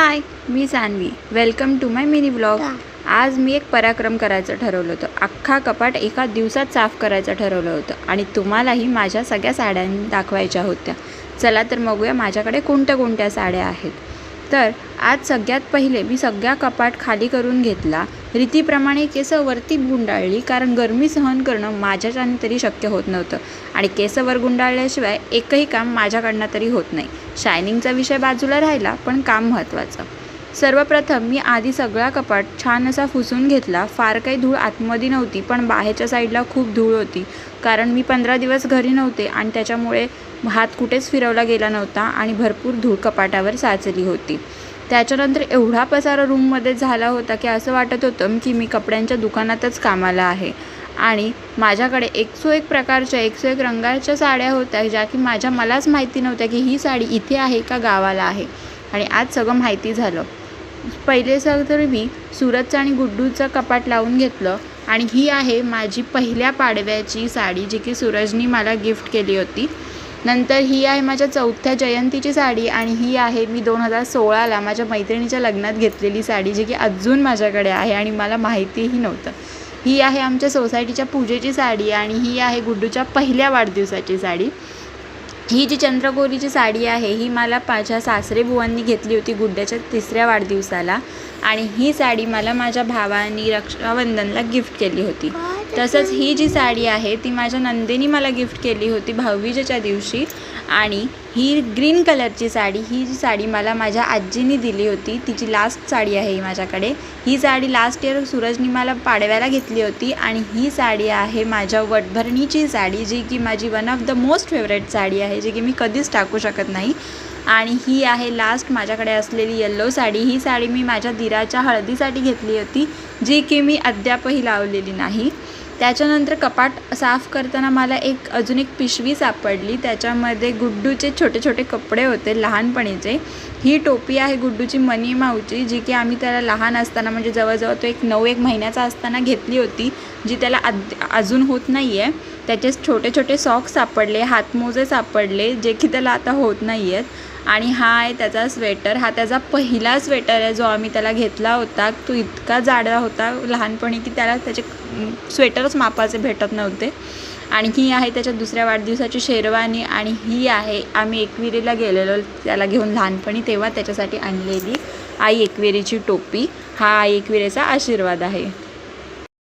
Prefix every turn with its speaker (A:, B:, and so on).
A: High me Sanvi welcome to my mini blog आज मी एक पराक्रम करायचं ठरवलं होतं. अख्खा कपाट एका दिवसात साफ करायचं ठरवलं होतं आणि तुम्हालाही माझ्या सगळ्या साड्या दाखवायच्या होत्या. चला तर बघूया माझ्याकडे कोणत्या कोणत्या साड्या आहेत. तर आज सगळ्यात पहिले मी सगळ्या कपाट खाली करून घेतला. रीतीप्रमाणे केस वरती गुंडाळली कारण गरमी सहन करणं माझ्याच्याने तरी शक्य होत नव्हतं. आणि केसवर गुंडाळल्याशिवाय एकही काम माझ्याकडनं तरी होत नाही. शायनिंगचा विषय बाजूला राहिला पण काम महत्त्वाचं. सर्वप्रथम मी आधी सगळा कपाट छान असा फुसून घेतला. फार काही धूळ आतमध्ये नव्हती पण बाहेरच्या साईडला खूप धूळ होती. कारण मी पंधरा दिवस घरी नव्हते आणि त्याच्यामुळे हात कुठेच फिरवला गेला नव्हता आणि भरपूर धूळ कपाटावर साचली होती. त्याच्यानंतर एवढा पसारा रूममध्ये झाला होता की असं वाटत होतं की मी कपड्यांच्या दुकानातच कामाला आहे. आणि माझ्याकडे एकसो एक प्रकारच्या एकसो एक रंगाच्या साड्या होत्या ज्या की माझ्या मलाच माहिती नव्हत्या की ही साडी इथे आहे का गावाला आहे. आणि आज सगळं माहिती झालं. पहिले सर तर मी सुरतचं आणि गुड्डूचं कपाट लावून घेतलं आणि ही आहे माझी पहिल्या पाडव्याची साडी जी की सूरजनी मला गिफ्ट केली होती. नंतर ही आहे माझ्या चौथ्या जयंतीची साडी आणि ही आहे मी दोन हजार सोळाला माझ्या मैत्रिणीच्या लग्नात घेतलेली साडी जी की अजून माझ्याकडे आहे आणि मला माहितीही नव्हतं. ही आहे आमच्या सोसायटीच्या पूजेची साडी आणि ही आहे गुड्डूच्या पहिल्या वाढदिवसाची साडी. ही जी चंद्रकोरीची साडी आहे ही मला माझ्या सासरे बुवांनी घेतली होती गुड्ड्याच्या तिसऱ्या वाढदिवसाला आणि ही साडी मला माझ्या भावानी रक्षाबंधनला गिफ्ट केली होती. तसंच ही जी साडी आहे ती माझ्या नंदेनी मला गिफ्ट केली होती भाऊबीजेच्या दिवशी. आणि ही ग्रीन कलरची साडी ही जी साडी मला माझ्या आजीनी दिली होती तिची लास्ट साडी आहे ही माझ्याकडे. ही साडी लास्ट इयर सूरजनी मला पाडव्याला घेतली होती आणि ही साडी आहे माझ्या वटभरणीची साडी जी की माझी one of the most favourite sari आहे जी की मी कधीच टाकू शकत नाही. आणि ही आहे लास्ट माझ्याकडे असलेली येल्लो साडी. ही साडी मी माझ्या दिराच्या हळदीसाठी घेतली होती जी की मी अद्यापही लावलेली नाही. त्याच्यानंतर कपाट साफ करताना मला एक अजून एक पिशवी सापडली. त्याच्यामध्ये गुड्डूचे छोटे छोटे कपडे होते लहानपणीचे. ही टोपी आहे गुड्डूची मनी माऊची जी की आम्ही त्याला लहान असताना म्हणजे जवळजवळ तो एक नऊ एक महिन्याचा असताना घेतली होती जी त्याला अद अजून होत नाही आहे त्याचे छोटे छोटे सॉक्स सापडले हातमोजे सापडले जे की त्याला आता होत नाही आहेत आणि हा आहे त्याचा स्वेटर हा त्याचा पहिला स्वेटर आहे जो आम्ही त्याला घेतला होता. तो इतका जाडा होता लहानपणी की त्याला त्याचे स्वेटरच मापाचे भेटत नव्हते. आणि ही आहे त्याच्या दुसऱ्या वाढदिवसाची शेरवानी आणि ही आहे आम्ही एकविरीला गेलेलो त्याला घेऊन लहानपणी तेव्हा त्याच्यासाठी आणलेली आई एकविरीची टोपी. हा आई एकविरेचा आशीर्वाद आहे.